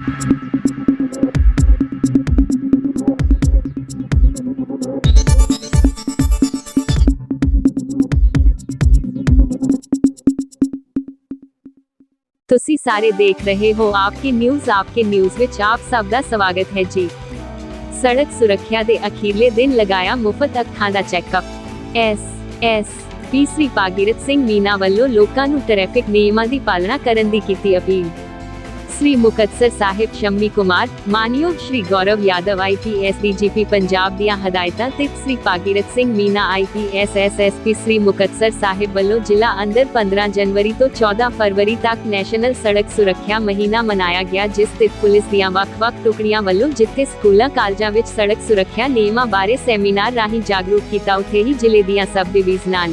ਤੁਸੀਂ ਸਾਰੇ ਦੇਖ ਰਹੇ ਹੋ ਆਪਕੇ ਨਿਊਜ਼ ਆਪਕੇ ਨਿਊਜ਼ ਵਿੱਚ ਆਪ ਸਭ ਦਾ ਸਵਾਗਤ ਹੈ ਜੀ। ਸੜਕ ਸੁਰੱਖਿਆ ਦੇ ਅਖੀਰਲੇ ਦਿਨ ਲਗਾਇਆ ਮੁਫਤ ਅੱਖਾਂ ਦਾ checkup S S, P Shri Bhagirath Singh Meena ਵੱਲੋਂ ਲੋਕਾਂ ਨੂੰ ਟ੍ਰੈਫਿਕ ਨਿਯਮਾਂ ਦੀ ਪਾਲਣਾ ਕਰਨ ਦੀ ਕੀਤੀ ਅਪੀਲ। ਸ੍ਰੀ ਮੁਕਤਸਰ ਸਾਹਿਬ ਸ਼ੰਮੀ ਕੁਮਾਰ ਮਾਨਯੋਗ ਸ਼੍ਰੀ ਗੌਰਵ ਯਾਦਵ ਆਈਪੀਐਸ ਡੀਜੀਪੀ ਪੰਜਾਬ ਦੀਆਂ ਹਦਾਇਤਾਂ ਤੇ ਸ੍ਰੀ ਭਾਗੀਰਥ ਸਿੰਘ ਮੀਨਾ ਆਈਪੀਐਸ ਐਸਐਸਪੀ ਸ੍ਰੀ ਮੁਕਤਸਰ ਸਾਹਿਬ ਵੱਲੋਂ ਜ਼ਿਲ੍ਹਾ ਅੰਦਰ 15 ਜਨਵਰੀ ਤੋਂ 14 ਫਰਵਰੀ ਤੱਕ ਨੈਸ਼ਨਲ ਸੜਕ ਸੁਰੱਖਿਆ ਮਹੀਨਾ ਮਨਾਇਆ ਗਿਆ ਜਿਸ ਤੇ ਪੁਲਿਸ ਦੀਆਂ ਵੱਖ-ਵੱਖ ਟੁਕੜੀਆਂ ਵੱਲੋਂ ਜਿੱਥੇ ਸਕੂਲਾਂ ਕਾਲਜਾਂ ਵਿੱਚ ਸੜਕ ਸੁਰੱਖਿਆ ਨਿਯਮਾਂ ਬਾਰੇ ਸੈਮੀਨਾਰ ਰਾਹੀਂ ਜਾਗਰੂਕ ਕੀਤਾ ਉੱਥੇ ਹੀ ਜ਼ਿਲ੍ਹੇ ਦੀਆਂ ਸਬ ਡਿਵੀਜ਼ਨਾਂ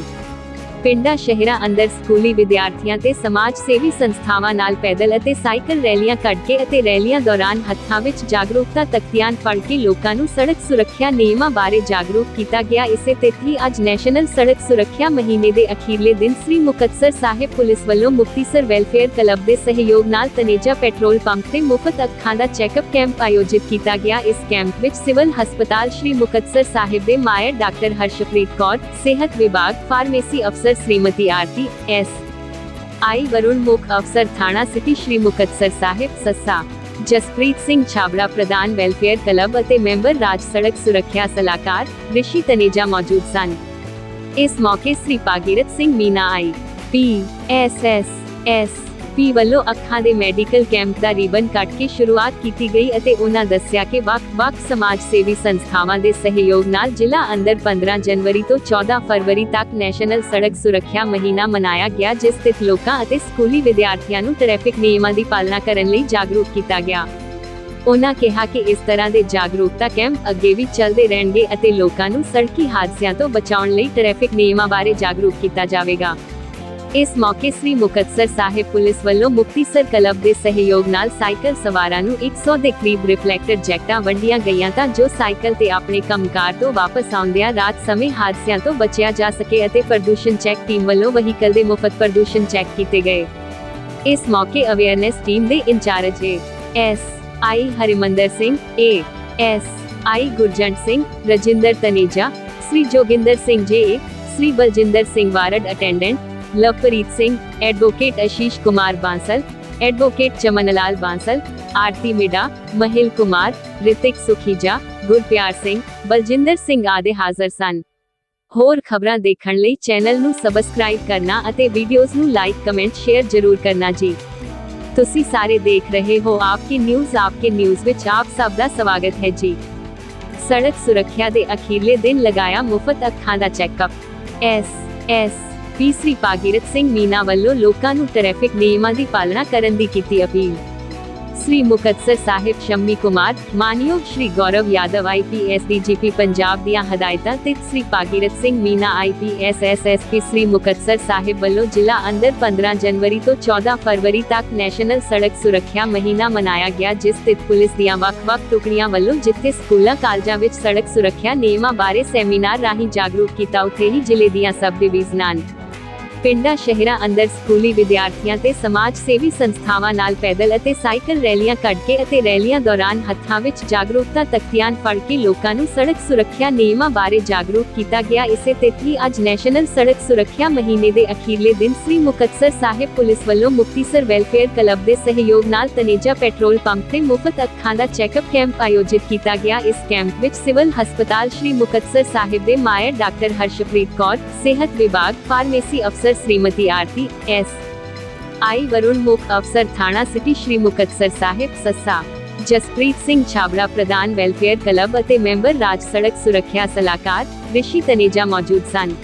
ਪਿੰਡਾਂ ਸ਼ਹਿਰਾਂ ਅੰਦਰ ਸਕੂਲੀ ਵਿਦਿਆਰਥੀਆਂ ਤੇ ਸਮਾਜ ਸੇਵੀ ਸੰਸਥਾਵਾਂ ਨਾਲ ਪੈਦਲ ਅਤੇ ਸਾਈਕਲ ਰੈਲੀਆਂ ਕੱਢ ਕੇ ਅਤੇ ਰੈਲੀਆਂ ਦੌਰਾਨ ਹੱਥਾਂ ਵਿੱਚ ਜਾਗਰੂਕਤਾ ਤਖਤੀਆਂ ਫੜ ਕੇ ਲੋਕਾਂ ਨੂੰ ਸੜਕ ਸੁਰੱਖਿਆ ਨਿਯਮਾਂ ਬਾਰੇ ਜਾਗਰੂਕ ਕੀਤਾ ਗਿਆ। ਇਸੇ ਤਹਿਤ ਅੱਜ ਨੈਸ਼ਨਲ ਸੜਕ ਸੁਰੱਖਿਆ ਮਹੀਨੇ ਦੇ ਅਖੀਰਲੇ ਦਿਨ ਸ੍ਰੀ ਮੁਕਤਸਰ ਸਾਹਿਬ ਪੁਲਿਸ ਵੱਲੋਂ ਮੁਕਤੀਸਰ ਵੈਲਫੇਅਰ ਕਲੱਬ ਦੇ ਸਹਿਯੋਗ ਨਾਲ ਤਨੇਜਾ ਪੈਟਰੋਲ ਪੰਪ ਤੇ ਮੁਫਤ ਅੱਖਾਂ ਦਾ ਚੈੱਕਅਪ ਕੈਂਪ ਆਯੋਜਿਤ ਕੀਤਾ ਗਿਆ। ਇਸ ਕੈਂਪ ਵਿੱਚ ਸਿਵਲ ਹਸਪਤਾਲ ਸ੍ਰੀ ਮੁਕਤਸਰ ਸਾਹਿਬ ਦੇ ਮਾਇਰ ਡਾਕਟਰ ਹਰਸ਼ਪ੍ਰੀਤ ਕੌਰ, ਸਿਹਤ ਵਿਭਾਗ, ਫਾਰਮੇਸੀ ਅਫਸਰ श्रीमती आरती एस आई वरुण मुख अफसर थाना सिटी श्री मुकतसर साहिब ससा जसप्रीत सिंह छाबड़ा प्रधान वेलफेयर क्लब अते मेंबर राज सड़क सुरक्षा सलाहकार ऋषि तनेजा मौजूद सन इस मौके Shri Bhagirath Singh Meena I P S S S P ਵੱਲੋਂ ਅੱਖਾਂ ਦੇ ਮੈਡੀਕਲ ਕੈਂਪ ਦਾ ਰਿਬਨ ਕੱਟ ਕੇ ਸ਼ੁਰੂਆਤ ਕੀਤੀ ਗਈ ਅਤੇ ਉਹਨਾਂ ਦੱਸਿਆ ਕਿ ਵੱਖ-ਵੱਖ ਸਮਾਜ ਸੇਵੀ ਸੰਸਥਾਵਾਂ ਦੇ ਸਹਿਯੋਗ ਨਾਲ ਜ਼ਿਲ੍ਹਾ ਅੰਦਰ 15 ਜਨਵਰੀ ਤੋਂ 14 ਫਰਵਰੀ ਤੱਕ ਨੈਸ਼ਨਲ ਸੜਕ ਸੁਰੱਖਿਆ ਮਹੀਨਾ ਮਨਾਇਆ ਗਿਆ, ਜਿਸ ਤੇ ਲੋਕਾਂ ਅਤੇ ਸਕੂਲੀ ਵਿਦਿਆਰਥੀਆਂ ਨੂੰ ਟ੍ਰੈਫਿਕ ਨਿਯਮਾਂ ਦੀ ਪਾਲਣਾ ਕਰਨ ਲਈ ਜਾਗਰੂਕ ਕੀਤਾ ਗਿਆ। ਉਹਨਾਂ ਕਿਹਾ ਕਿ ਇਸ ਤਰ੍ਹਾਂ ਦੇ ਜਾਗਰੂਕਤਾ ਕੈਂਪ ਅੱਗੇ ਵੀ ਚੱਲਦੇ ਰਹਿਣਗੇ ਅਤੇ ਲੋਕਾਂ ਨੂੰ ਸੜਕੀ ਹਾਦਸਿਆਂ ਤੋਂ ਬਚਾਉਣ ਲਈ ਟ੍ਰੈਫਿਕ ਨਿਯਮਾਂ ਬਾਰੇ ਜਾਗਰੂਕ ਕੀਤਾ ਜਾਵੇਗਾ। ਇਸ ਮੌਕੇ ਸ੍ਰੀ ਮੁਕਤਸਰ ਸਾਹਿਬ ਪੁਲਿਸ ਵੱਲੋਂ ਮੁਕਤੀਸਰ ਕਲੱਬ ਦੇ ਸਹਿਯੋਗ ਨਾਲ ਸਾਈਕਲ ਸਵਾਰਾਂ ਨੂੰ 100 ਦੇ ਕਰੀਬ ਰਿਫਲੈਕਟਰ ਜੈਕਟਾਂ ਵੰਡੀਆਂ ਗਈਆਂ ਤਾਂ ਜੋ ਸਾਈਕਲ ਤੇ ਆਪਣੇ ਕੰਮਕਾਰ ਤੋਂ ਵਾਪਸ ਆਉਂਦਿਆਂ ਰਾਤ ਸਮੇਂ ਹਾਦਸਿਆਂ ਤੋਂ ਬਚਿਆ ਜਾ ਸਕੇ ਅਤੇ ਪ੍ਰਦੂਸ਼ਣ ਚੈੱਕ ਟੀਮ ਵੱਲੋਂ ਵਹੀਕਲ ਦੇ ਮੁਫਤ ਪ੍ਰਦੂਸ਼ਣ ਚੈੱਕ ਕੀਤੇ ਗਏ। ਇਸ ਮੌਕੇ ਅਵੇਅਰਨੈਸ ਟੀਮ ਦੇ in charge S I Harimandar Singh, A S I Gurjant Singh, Rajinder Taneja, Shri Joginder Singh J, Shri Baljinder Singh ward attendant Lovepreet Singh advocate Ashish Kumar Bansal advocate Chaman Bansal, Aarti Mida, Mahal Kumar, Ritik Sukhija, Gurpiar Singh, Baljinder Singh ਆਦਿ ਹਾਜ਼ਰ ਸਨ। ਹੋਰ ਖਬਰਾਂ ਦੇਖਣ ਲਈ channel ਨੂੰ subscribe ਕਰਨਾ ਅਤੇ videos ਨੂੰ ਲਾਈਕ ਕਮੈਂਟ ਸ਼ੇਅਰ ਜ਼ਰੂਰ ਕਰਨਾ ਜੀ। ਤੁਸੀਂ ਸਾਰੇ ਦੇਖ ਰਹੇ ਹੋ ਆਪਕੀ ਨਿਊਜ਼ ਆਪਕੇ ਨਿਊਜ਼ ਵਿੱਚ ਆਪ ਸਭ ਦਾ ਸਵਾਗਤ ਹੈ ਜੀ। ਸੜਕ ਸੁਰੱਖਿਆ ਦੇ ਅਖੀਰਲੇ ਦਿਨ ਲਗਾਇਆ ਮੁਫਤ ਅੱਖਾਂ ਦਾ checkup S S. P Shri Bhagirath Singh Meena ਵੱਲੋਂ ਲੋਕਾਂ ਨੂੰ ਟ੍ਰੈਫਿਕ ਨਿਯਮਾਂ ਦੀ ਪਾਲਣਾ ਕਰਨ ਦੀ ਕੀਤੀ ਅਪੀਲ। ਸ੍ਰੀ ਮੁਕਤਸਰ ਸਾਹਿਬ ਸ਼ੰਮੀ ਕੁਮਾਰ, ਮਾਨਯੋਗ ਸ਼੍ਰੀ ਗੌਰਵ ਯਾਦਵ ਆਈਪੀਐਸ ਡੀਜੀਪੀ ਪੰਜਾਬ ਦੀਆਂ ਹਦਾਇਤਾਂ ਤੇ ਸ੍ਰੀ ਭਾਗੀਰਥ ਸਿੰਘ ਮੀਨਾ ਆਈਪੀਐਸ ਐਸਐਸਪੀ ਸ੍ਰੀ ਮੁਕਤਸਰ ਸਾਹਿਬ ਵੱਲੋਂ ਜ਼ਿਲ੍ਹਾ ਅੰਦਰ 15 ਜਨਵਰੀ ਤੋਂ 14 ਫਰਵਰੀ ਤੱਕ ਨੈਸ਼ਨਲ ਸੜਕ ਸੁਰੱਖਿਆ ਮਹੀਨਾ ਮਨਾਇਆ ਗਿਆ, ਜਿਸ ਤੇ ਪੁਲਿਸ ਦੀਆਂ ਵੱਖ-ਵੱਖ ਟੁਕੜੀਆਂ ਵੱਲੋਂ ਜਿੱਥੇ ਸਕੂਲਾਂ, ਕਾਲਜਾਂ ਵਿੱਚ ਸੜਕ ਸੁਰੱਖਿਆ ਨਿਯਮਾਂ ਬਾਰੇ ਸੈਮੀਨਾਰ ਰਾਹੀਂ ਜਾਗਰੂਕ ਕੀਤਾ, ਉੱਥੇ ਹੀ ਜ਼ਿਲ੍ਹੇ ਦੀਆਂ ਸਬ ਡਿਵੀਜ਼ਨਾਂ ਪਿੰਡਾਂ, ਸ਼ਹਿਰਾਂ ਅੰਦਰ ਸਕੂਲੀ ਵਿਦਿਆਰਥੀਆਂ ਤੇ ਸਮਾਜ ਸੇਵੀ ਸੰਸਥਾਵਾਂ ਨਾਲ ਪੈਦਲ ਅਤੇ ਸਾਈਕਲ ਰੈਲੀਆਂ ਕੱਢ ਕੇ ਅਤੇ ਰੈਲੀਆਂ ਦੌਰਾਨ ਹੱਥਾਂ ਵਿੱਚ ਜਾਗਰੂਕਤਾ ਤਖਤੀਆਂ ਫੜ ਕੇ ਲੋਕਾਂ ਨੂੰ ਸੜਕ ਸੁਰੱਖਿਆ ਨਿਯਮਾਂ ਬਾਰੇ ਜਾਗਰੂਕ ਕੀਤਾ ਗਿਆ। ਇਸੇ ਤਹਿਤ ਅੱਜ ਨੈਸ਼ਨਲ ਸੜਕ ਸੁਰੱਖਿਆ ਮਹੀਨੇ ਦੇ ਅਖੀਰਲੇ ਦਿਨ ਸ੍ਰੀ ਮੁਕਤਸਰ ਸਾਹਿਬ ਪੁਲਿਸ ਵੱਲੋਂ ਮੁਕਤੀਸਰ ਵੈਲਫੇਅਰ ਕਲੱਬ ਦੇ ਸਹਿਯੋਗ ਨਾਲ ਤਨੇਜਾ ਪੈਟਰੋਲ ਪੰਪ ਤੇ ਮੁਫਤ ਅੱਖਾਂ ਦਾ ਚੈੱਕਅਪ ਕੈਂਪ ਆਯੋਜਿਤ ਕੀਤਾ ਗਿਆ। ਇਸ ਕੈਂਪ ਵਿੱਚ ਸਿਵਲ ਹਸਪਤਾਲ ਸ੍ਰੀ ਮੁਕਤਸਰ ਸਾਹਿਬ ਦੇ ਮਾਇਰ ਡਾਕਟਰ ਹਰਸ਼ਪ੍ਰੀਤ ਕੌਰ, ਸਿਹਤ ਵਿਭਾਗ, ਫਾਰਮੇਸੀ ਅਫਸਰ अफसर श्रीमती आरती, एस. आई. वरुण मुख अफसर, थाना सिटी श्री मुकतसर साहिब ससा जसप्रीत सिंह छाबड़ा, प्रधान वेलफेयर क्लब अते मेंबर, राज सड़क सुरक्षा सलाहकार, ऋषि तनेजा मौजूद सन.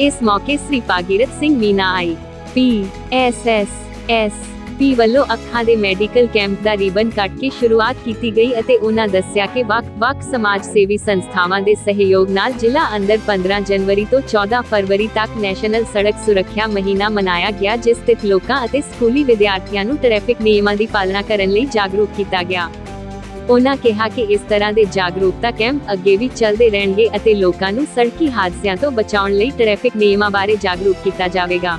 इस मौके Shri Bhagirath Singh Meena I. P. S. S. S. P ਵੱਲੋਂ ਅੱਖਾਂ ਦੇ ਮੈਡੀਕਲ ਕੈਂਪ ਦਾ ਰਿਬਨ ਕੱਟ ਕੇ ਸ਼ੁਰੂਆਤ ਕੀਤੀ ਗਈ ਅਤੇ ਉਹਨਾਂ ਦੱਸਿਆ ਕਿ ਵੱਖ-ਵੱਖ ਸਮਾਜ ਸੇਵੀ ਸੰਸਥਾਵਾਂ ਦੇ ਸਹਿਯੋਗ ਨਾਲ ਜ਼ਿਲ੍ਹਾ ਅੰਦਰ 15 ਜਨਵਰੀ ਤੋਂ 14 ਫਰਵਰੀ ਤੱਕ ਨੈਸ਼ਨਲ ਸੜਕ ਸੁਰੱਖਿਆ ਮਹੀਨਾ ਮਨਾਇਆ ਗਿਆ, ਜਿਸ ਤੇ ਲੋਕਾਂ ਅਤੇ ਸਕੂਲੀ ਵਿਦਿਆਰਥੀਆਂ ਨੂੰ ਟ੍ਰੈਫਿਕ ਨਿਯਮਾਂ ਦੀ ਪਾਲਣਾ ਕਰਨ ਲਈ ਜਾਗਰੂਕ ਕੀਤਾ ਗਿਆ। ਉਹਨਾਂ ਕਿਹਾ ਕਿ ਇਸ ਤਰ੍ਹਾਂ ਦੇ ਜਾਗਰੂਕਤਾ ਕੈਂਪ ਅੱਗੇ ਵੀ ਚੱਲਦੇ ਰਹਿਣਗੇ ਅਤੇ ਲੋਕਾਂ ਨੂੰ ਸੜਕੀ ਹਾਦਸਿਆਂ ਤੋਂ ਬਚਾਉਣ ਲਈ ਟ੍ਰੈਫਿਕ ਨਿਯਮਾਂ ਬਾਰੇ ਜਾਗਰੂਕ ਕੀਤਾ ਜਾਵੇਗਾ।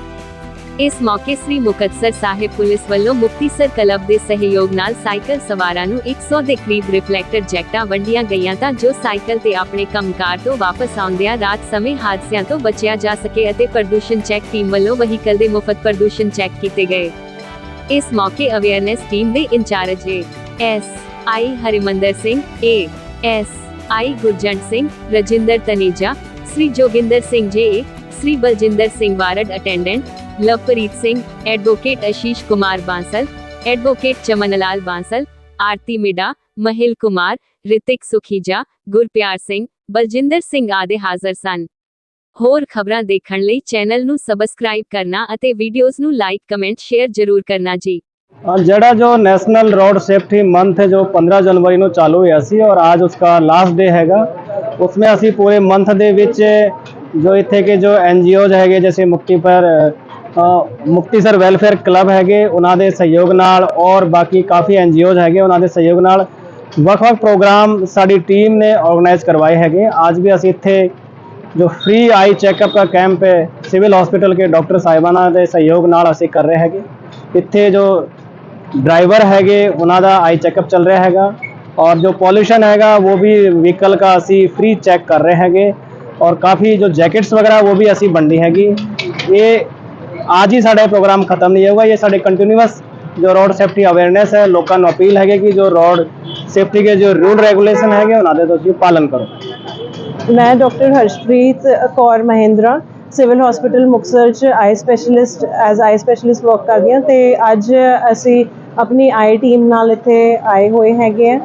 ਇਸ ਮੌਕੇ ਸ੍ਰੀ ਮੁਕਤਸਰ ਸਾਹਿਬ ਪੁਲਿਸ ਵੱਲੋਂ ਮੁਕਤੀਸਰ ਕਲੱਬ ਦੇ ਸਹਿਯੋਗ ਨਾਲ ਸਾਈਕਲ ਸਵਾਰਾਂ ਨੂੰ 100 ਦੇ ਕਰੀਬ ਰਿਫਲੈਕਟਰ ਜੈਕਟਾਂ ਵੰਡੀਆਂ ਗਈਆਂ ਤਾਂ ਜੋ ਸਾਈਕਲ ਤੇ ਆਪਣੇ ਕੰਮਕਾਰ ਤੋਂ ਵਾਪਸ ਆਉਂਦਿਆਂ ਰਾਤ ਸਮੇਂ ਹਾਦਸਿਆਂ ਤੋਂ ਬਚਿਆ ਜਾ ਸਕੇ ਅਤੇ ਪ੍ਰਦੂਸ਼ਣ ਚੈੱਕ ਟੀਮ ਵੱਲੋਂ ਵਹੀਕਲ ਦੇ ਮੁਫਤ ਪ੍ਰਦੂਸ਼ਣ ਚੈੱਕ ਕੀਤੇ ਗਏ। ਇਸ ਮੌਕੇ ਅਵੇਅਰਨੈਸ ਟੀਮ ਦੇ in charge S I Harimandar Singh, A S I Gurjant Singh, Rajinder Taneja, Shri Joginder Singh J Shri Baljinder Singh ward attendant Lovepreet Singh, advocate Ashish Kumar Bansal, advocate Chamanlal Bansal, Aarti Mida, Mahal Kumar, Ritik Sukhija, Gurpiar Singh, Baljinder Singh ਆਦੇ ਹਾਜ਼ਰ ਸਨ। ਹੋਰ ਖਬਰਾਂ ਦੇਖਣ ਲਈ channel ਨੂੰ subscribe ਕਰਨਾ ਅਤੇ videos ਨੂੰ ਲਾਈਕ, ਕਮੈਂਟ, ਸ਼ੇਅਰ ਜ਼ਰੂਰ ਕਰਨਾ ਜੀ। ਜਿਹੜਾ ਜੋ नेशनल रोड सेफ्टी मंथ है जो 15 जनवरी ਨੂੰ ਚਾਲੂ ਹੋਇਆ ਸੀ ਔਰ ਅੱਜ ਉਸਕਾ ਲਾਸਟ ਡੇ ਹੈਗਾ, ਉਸਮੇ ਅਸੀਂ ਪੂਰੇ ਮੰਥ ਦੇ ਵਿੱਚ ਜੋ ਇੱਥੇ ਕੇ ਜੋ ਐਨਜੀਓਜ਼ ਹੈਗੇ, ਜੈਸੇ ਮੁਕਤੀ ਪਰ ਮੁਕਤੀਸਰ ਵੈਲਫੇਅਰ ਕਲੱਬ ਹੈਗੇ ਉਹਨਾਂ ਦੇ ਸਹਿਯੋਗ ਨਾਲ ਔਰ ਬਾਕੀ ਕਾਫੀ ਐਨਜੀਓਜ਼ ਹੈਗੇ ਉਹਨਾਂ ਦੇ ਸਹਿਯੋਗ ਨਾਲ ਵੱਖ-ਵੱਖ ਪ੍ਰੋਗਰਾਮ ਸਾਡੀ ਟੀਮ ਨੇ ਆਰਗੇਨਾਈਜ਼ ਕਰਵਾਏ ਹੈਗੇ ਅੱਜ ਵੀ ਅਸੀਂ ਇੱਥੇ जो फ्री आई चेकअप का कैंप है सिविल हॉस्पिटल के डॉक्टर साहिबाना ਦੇ ਸਹਿਯੋਗ ਨਾਲ ਅਸੀਂ ਕਰ ਰਹੇ ਹੈਗੇ ਇੱਥੇ ਜੋ ਡਰਾਈਵਰ ਹੈਗੇ ਉਹਨਾਂ ਦਾ ਆਈ ਚੈੱਕਅਪ ਚੱਲ ਰਿਹਾ ਹੈਗਾ ਔਰ ਜੋ ਪੋਲੂਸ਼ਨ ਹੈਗਾ ਉਹ ਵੀ ਵਹੀਕਲ का ਅਸੀਂ ਫ੍ਰੀ ਚੈੱਕ ਕਰ ਰਹੇ ਹੈਗੇ ਔਰ ਕਾਫੀ ਜੋ ਜੈਕਟਸ ਵਗੈਰਾ ਉਹ ਵੀ ਅਸੀਂ ਵੰਡੀ ਹੈਗੀ ਇਹ ਅੱਜ ਹੀ ਸਾਡਾ ਪ੍ਰੋਗਰਾਮ ਖਤਮ ਨਹੀਂ ਹੋਊਗਾ ਇਹ ਸਾਡੇ ਕੰਟੀਨਿਊਸ ਜੋ ਰੋਡ ਸੇਫਟੀ ਅਵੇਅਰਨੈਸ ਹੈ ਲੋਕਾਂ ਨੂੰ ਅਪੀਲ ਹੈਗੇ ਕਿ ਜੋ ਰੋਡ ਸੇਫਟੀ ਦੇ ਜੋ ਰੂਲ ਰੈਗੂਲੇਸ਼ਨ ਹੈਗੇ ਉਹਨਾਂ ਦੇ ਤੁਸੀਂ ਪਾਲਨ ਕਰੋ ਮੈਂ doctor Harshpreet Kaur Mahindra civil hospital Muktsar ਚ eye specialist as eye specialist work ਕਰਦੀ ਹਾਂ ਤੇ ਅੱਜ ਅਸੀਂ ਆਪਣੀ ਆਈ ਟੀਮ ਨਾਲ ਇੱਥੇ ਆਏ ਹੋਏ ਹੈਗੇ ਆ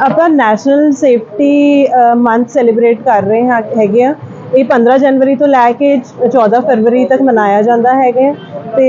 ਆਪਾਂ ਨੈਸ਼ਨਲ ਸੇਫਟੀ ਮੰਥ ਸੈਲੀਬ੍ਰੇਟ ਕਰ ਰਹੇ ਹਾਂ ਹੈਗੇ ਆ ਇਹ 15 ਜਨਵਰੀ ਤੋਂ ਲੈ ਕੇ 14 ਫਰਵਰੀ ਤੱਕ ਮਨਾਇਆ ਜਾਂਦਾ ਹੈਗਾ ਤੇ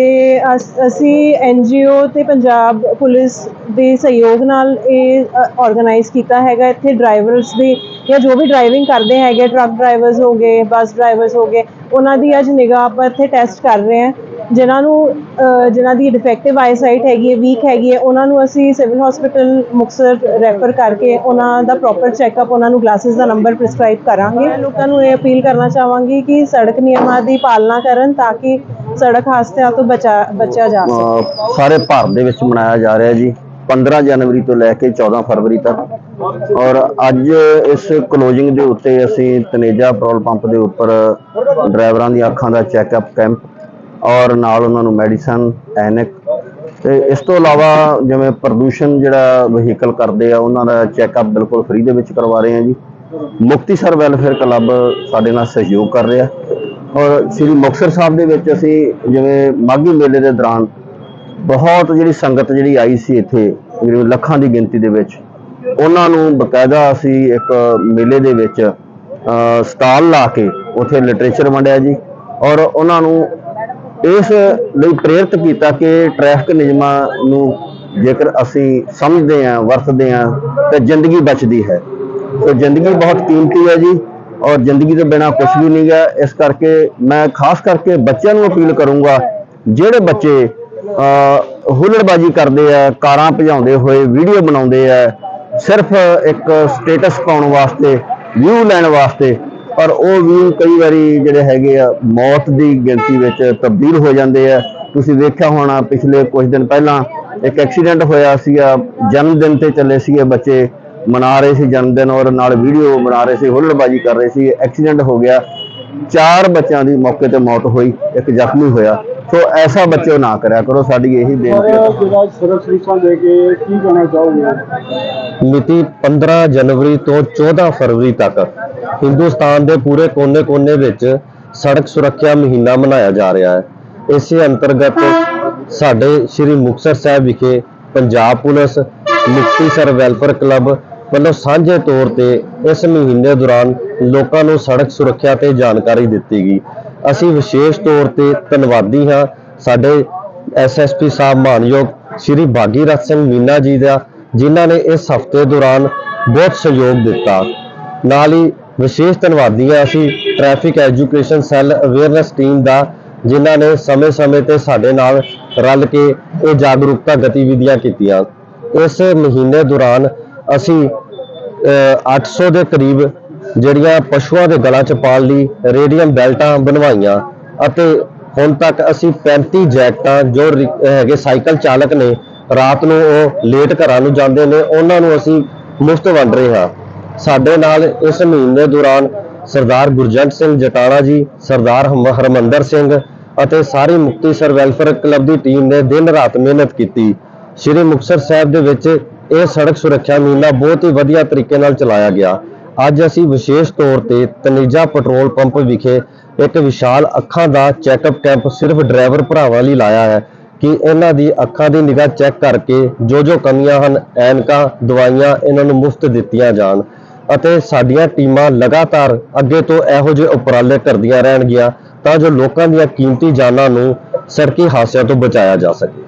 ਅਸ- ਅਸੀਂ ਐਨਜੀਓ ਤੇ ਪੰਜਾਬ ਪੁਲਿਸ ਦੇ ਸਹਿਯੋਗ ਨਾਲ ਇਹ ਆਰਗੇਨਾਈਜ਼ ਕੀਤਾ ਹੈਗਾ ਇੱਥੇ ਡਰਾਈਵਰਸ ਦੀ ਜਾਂ ਜੋ ਵੀ ਡਰਾਈਵਿੰਗ ਕਰਦੇ ਹੈਗੇ ਟਰੱਕ ਡਰਾਈਵਰਸ ਹੋ ਗਏ ਬੱਸ ਡਰਾਈਵਰਸ ਹੋ ਗਏ, ਉਹਨਾਂ ਦੀ ਅੱਜ ਨਿਗਾਹ ਆਪਾਂ ਇੱਥੇ ਟੈਸਟ ਕਰ ਰਹੇ ਹਾਂ। ਜਿਨ੍ਹਾਂ ਨੂੰ ਅਹ, ਜਿਨ੍ਹਾਂ ਦੀ ਡਿਫੈਕਟਿਵ ਆਈਸਾਈਟ ਹੈਗੀ ਹੈ ਵੀਕ ਹੈਗੀ ਹੈ ਉਹਨਾਂ ਨੂੰ ਅਸੀਂ ਸਿਵਲ ਹਸਪੀਟਲ ਮੁਕਤਸਰ ਰੈਫਰ ਕਰਕੇ ਉਹਨਾਂ ਦਾ ਪ੍ਰੋਪਰ ਚੈੱਕਅਪ ਉਹਨਾਂ ਨੂੰ ਗਲਾਸਿਸ ਦਾ ਨੰਬਰ ਪ੍ਰਿਸਕ੍ਰਾਈਬ ਕਰਾਂਗੇ। ਮੈਂ ਲੋਕਾਂ ਨੂੰ ਇਹ ਅਪੀਲ ਕਰਨਾ ਚਾਹਾਂਗੀ ਕਿ ਸੜਕ ਨਿਯਮਾਂ ਦੀ ਪਾਲਣਾ ਕਰਨ ਤਾਂ ਕਿ ਸੜਕ ਹਾਦਸਿਆਂ ਤੋਂ ਬਚਾ ਬਚਿਆ ਜਾ ਸਕੇ। ਸਾਰੇ ਭਾਰਤ ਦੇ ਵਿੱਚ ਮਨਾਇਆ ਜਾ ਰਿਹਾ ਜੀ 15 ਜਨਵਰੀ ਤੋਂ ਲੈ ਕੇ 14 ਫਰਵਰੀ ਤੱਕ। ਔਰ ਅੱਜ ਇਸ ਕਲੋਜ਼ਿੰਗ ਦੇ ਉੱਤੇ ਅਸੀਂ ਤਨੇਜਾ ਪੈਟਰੋਲ ਪੰਪ ਦੇ ਉੱਪਰ ਡਰਾਈਵਰਾਂ ਦੀਆਂ ਅੱਖਾਂ ਦਾ ਚੈੱਕਅਪ ਕੈਂਪ ਔਰ ਨਾਲ ਉਹਨਾਂ ਨੂੰ ਮੈਡੀਸਨ, ਐਨਕ। ਤੇ ਇਸ ਤੋਂ ਇਲਾਵਾ ਜਿਵੇਂ ਪ੍ਰਦੂਸ਼ਣ ਜਿਹੜਾ ਵਹੀਕਲ ਕਰਦੇ ਆ, ਉਹਨਾਂ ਦਾ ਚੈੱਕਅਪ ਬਿਲਕੁਲ ਫ੍ਰੀ ਦੇ ਵਿੱਚ ਕਰਵਾ ਰਹੇ ਹਾਂ ਜੀ। ਮੁਕਤੀਸਰ ਵੈਲਫੇਅਰ ਕਲੱਬ ਸਾਡੇ ਨਾਲ ਸਹਿਯੋਗ ਕਰ ਰਿਹਾ। ਔਰ ਸ੍ਰੀ ਮੁਕਤਸਰ ਸਾਹਿਬ ਦੇ ਵਿੱਚ ਅਸੀਂ ਜਿਵੇਂ ਮਾਘੀ ਮੇਲੇ ਦੇ ਦੌਰਾਨ ਬਹੁਤ ਜਿਹੜੀ ਸੰਗਤ ਜਿਹੜੀ ਆਈ ਸੀ ਇੱਥੇ ਤਕਰੀਬਨ ਲੱਖਾਂ ਦੀ ਗਿਣਤੀ ਦੇ ਵਿੱਚ, ਉਹਨਾਂ ਨੂੰ ਬਕਾਇਦਾ ਅਸੀਂ ਇੱਕ ਮੇਲੇ ਦੇ ਵਿੱਚ ਸਟਾਲ ਲਾ ਕੇ ਉੱਥੇ ਲਿਟਰੇਚਰ ਵੰਡਿਆ ਜੀ। ਔਰ ਉਹਨਾਂ ਨੂੰ ਇਸ ਲਈ ਪ੍ਰੇਰਿਤ ਕੀਤਾ ਕਿ ਟ੍ਰੈਫਿਕ ਨਿਯਮਾਂ ਨੂੰ ਜੇਕਰ ਅਸੀਂ ਸਮਝਦੇ ਹਾਂ, ਵਰਤਦੇ ਹਾਂ, ਤਾਂ ਜ਼ਿੰਦਗੀ ਬਚਦੀ ਹੈ। ਸੋ ਜ਼ਿੰਦਗੀ ਬਹੁਤ ਕੀਮਤੀ ਹੈ ਜੀ ਔਰ ਜ਼ਿੰਦਗੀ ਤੋਂ ਬਿਨਾ ਕੁਝ ਵੀ ਨਹੀਂ ਹੈ। ਇਸ ਕਰਕੇ ਮੈਂ ਖਾਸ ਕਰਕੇ ਬੱਚਿਆਂ ਨੂੰ ਅਪੀਲ ਕਰੂੰਗਾ, ਜਿਹੜੇ ਬੱਚੇ, ਅਹ, ਹੁੱਲੜਬਾਜ਼ੀ ਕਰਦੇ ਆ, ਕਾਰਾਂ ਭਜਾਉਂਦੇ ਹੋਏ ਵੀਡੀਓ ਬਣਾਉਂਦੇ ਆ, ਸਿਰਫ ਇੱਕ ਸਟੇਟਸ ਪਾਉਣ ਵਾਸਤੇ ਵਿਊ ਲੈਣ ਵਾਸਤੇ ਪਰ ਉਹ ਵੀ ਕਈ ਵਾਰੀ ਜਿਹੜੇ ਹੈਗੇ ਆ, ਮੌਤ ਦੀ ਗਿਣਤੀ ਵਿੱਚ ਤਬਦੀਲ ਹੋ ਜਾਂਦੇ ਆ। ਤੁਸੀਂ ਵੇਖਿਆ ਹੋਣਾ, ਪਿਛਲੇ ਕੁਝ ਦਿਨ ਪਹਿਲਾਂ ਇੱਕ ਐਕਸੀਡੈਂਟ ਹੋਇਆ ਸੀਗਾ ਜਨਮ ਦਿਨ ਤੇ ਚੱਲੇ ਸੀਗੇ ਬੱਚੇ, ਮਨਾ ਰਹੇ ਸੀ ਜਨਮ ਦਿਨ ਔਰ ਨਾਲ ਵੀਡੀਓ ਬਣਾ ਰਹੇ ਸੀ, ਹੁੱਲੜਬਾਜੀ ਕਰ ਰਹੇ ਸੀ। ਐਕਸੀਡੈਂਟ ਹੋ ਗਿਆ, ਚਾਰ ਬੱਚਿਆਂ ਦੀ ਮੌਕੇ ਤੇ ਮੌਤ ਹੋਈ, ਇੱਕ ਜ਼ਖਮੀ ਹੋਇਆ। ਸੋ ਐਸਾ ਬੱਚੇ ਨਾ ਕਰਿਆ ਕਰੋ ਸਾਡੀ ਇਹੀ ਬੇਨਤੀ ਹੈ। ਜਿਹੜਾ ਸਰਵ ਸੁਰੱਖਿਆ ਦੇ ਕੇ ਕੀ ਕਹਿਣਾ ਚਾਹੋਗੇ? ਮਿਤੀ 15 ਜਨਵਰੀ ਤੋਂ 14 ਫਰਵਰੀ ਤੱਕ ਹਿੰਦੁਸਤਾਨ ਦੇ ਪੂਰੇ ਕੋਨੇ-ਕੋਨੇ ਵਿੱਚ ਸੜਕ ਸੁਰੱਖਿਆ ਮਹੀਨਾ ਮਨਾਇਆ ਜਾ ਰਿਹਾ ਹੈ। ਇਸੇ ਅੰਤਰਗਤ ਸਾਡੇ ਸ੍ਰੀ ਮੁਕਤਸਰ ਸਾਹਿਬ ਵਿਖੇ Punjab police Muktisar welfare club ਵੱਲੋਂ ਸਾਂਝੇ ਤੌਰ ਤੇ ਇਸ ਮਹੀਨੇ ਦੌਰਾਨ ਲੋਕਾਂ ਨੂੰ ਸੜਕ ਸੁਰੱਖਿਆ ਤੇ ਜਾਣਕਾਰੀ ਦਿੱਤੀ ਗਈ। ਅਸੀਂ ਵਿਸ਼ੇਸ਼ ਤੌਰ ਤੇ ਧੰਨਵਾਦੀ ਹਾਂ ਸਾਡੇ ਐਸਐਸਪੀ ਸਾਹਿਬ ਮਾਨਯੋਗ ਸ਼੍ਰੀ ਭਾਗੀਰਥ ਸਿੰਘ ਮੀਨਾ ਜੀ ਦਾ, ਜਿਨ੍ਹਾਂ ਨੇ ਇਸ ਹਫ਼ਤੇ ਦੌਰਾਨ ਬਹੁਤ ਸਹਿਯੋਗ ਦਿੱਤਾ। ਨਾਲ ਹੀ ਵਿਸ਼ੇਸ਼ ਧੰਨਵਾਦੀ ਹਾਂ ਅਸੀਂ traffic education cell awareness team ਦਾ, ਜਿਨ੍ਹਾਂ ਨੇ ਸਮੇਂ-ਸਮੇਂ ਤੇ ਸਾਡੇ ਨਾਲ ਰਲ ਕੇ ਇਹ ਜਾਗਰੂਕਤਾ ਗਤੀਵਿਧੀਆਂ ਕੀਤੀਆਂ। ਇਸ ਮਹੀਨੇ ਦੌਰਾਨ ਅਸੀਂ, ਅਹ 800 ਦੇ ਕਰੀਬ ਜਿਹੜੀਆਂ ਪਸ਼ੂਆਂ ਦੇ ਗਲਾਂ 'ਚ ਪਾਉਣ ਲਈ, ਰੇਡੀਅਮ ਬੈਲਟਾਂ ਬਣਵਾਈਆਂ ਅਤੇ ਹੁਣ ਤੱਕ ਅਸੀਂ 35 ਜੈਕਟਾਂ ਜੋ ਹੈਗੇ ਸਾਈਕਲ ਚਾਲਕ ਨੇ, ਰਾਤ ਨੂੰ ਉਹ ਲੇਟ ਘਰਾਂ ਨੂੰ ਜਾਂਦੇ ਨੇ, ਉਹਨਾਂ ਨੂੰ ਅਸੀਂ ਮੁਫਤ ਵੰਡ ਰਹੇ ਹਾਂ। ਸਾਡੇ ਨਾਲ ਇਸ ਮਹੀਨੇ ਦੌਰਾਨ ਸਰਦਾਰ ਗੁਰਜੰਟ ਸਿੰਘ ਜਟਾਣਾ ਜੀ, ਸਰਦਾਰ ਹਮ- ਹਰਮੰਦਰ ਸਿੰਘ ਅਤੇ ਸਾਰੀ ਮੁਕਤੀਸਰ ਵੈਲਫੇਅਰ ਕਲੱਬ ਦੀ ਟੀਮ ਨੇ ਦਿਨ ਰਾਤ ਮਿਹਨਤ ਕੀਤੀ। ਸ਼੍ਰੀ ਮੁਕਤਸਰ ਸਾਹਿਬ ਦੇ ਵਿੱਚ ਇਹ ਸੜਕ ਸੁਰੱਖਿਆ ਮਹੀਨਾ ਬਹੁਤ ਹੀ ਵਧੀਆ ਤਰੀਕੇ ਨਾਲ ਚਲਾਇਆ ਗਿਆ। ਅੱਜ ਅਸੀਂ ਵਿਸ਼ੇਸ਼ ਤੌਰ ਤੇ ਤਨੇਜਾ ਪੈਟਰੋਲ ਪੰਪ ਵਿਖੇ ਇੱਕ ਵਿਸ਼ਾਲ ਅੱਖਾਂ ਦਾ ਚੈੱਕਅਪ ਕੈਂਪ ਸਿਰਫ ਡਰਾਈਵਰ ਭਰਾਵਾਂ ਲਈ ਲਾਇਆ ਹੈ ਕਿ ਇਹਨਾਂ ਦੀ ਅੱਖਾਂ ਦੀ ਨਿਗਾਹ ਚੈੱਕ ਕਰਕੇ ਜੋ ਜੋ ਕਮੀਆਂ ਹਨ, ਐਨਕਾਂ, ਦਵਾਈਆਂ ਇਹਨਾਂ ਨੂੰ ਮੁਫਤ ਦਿੱਤੀਆਂ ਜਾਣ ਅਤੇ ਸਾਡੀਆਂ ਟੀਮਾਂ ਲਗਾਤਾਰ ਅੱਗੇ ਤੋਂ ਇਹੋ ਜਿਹੇ ਉਪਰਾਲੇ ਕਰਦੀਆਂ ਰਹਿਣਗੀਆਂ ਤਾਂ ਜੋ ਲੋਕਾਂ ਦੀਆਂ ਕੀਮਤੀ ਜਾਨਾਂ ਨੂੰ ਸੜਕੀ ਹਾਦਸਿਆਂ ਤੋਂ ਬਚਾਇਆ ਜਾ ਸਕੇ।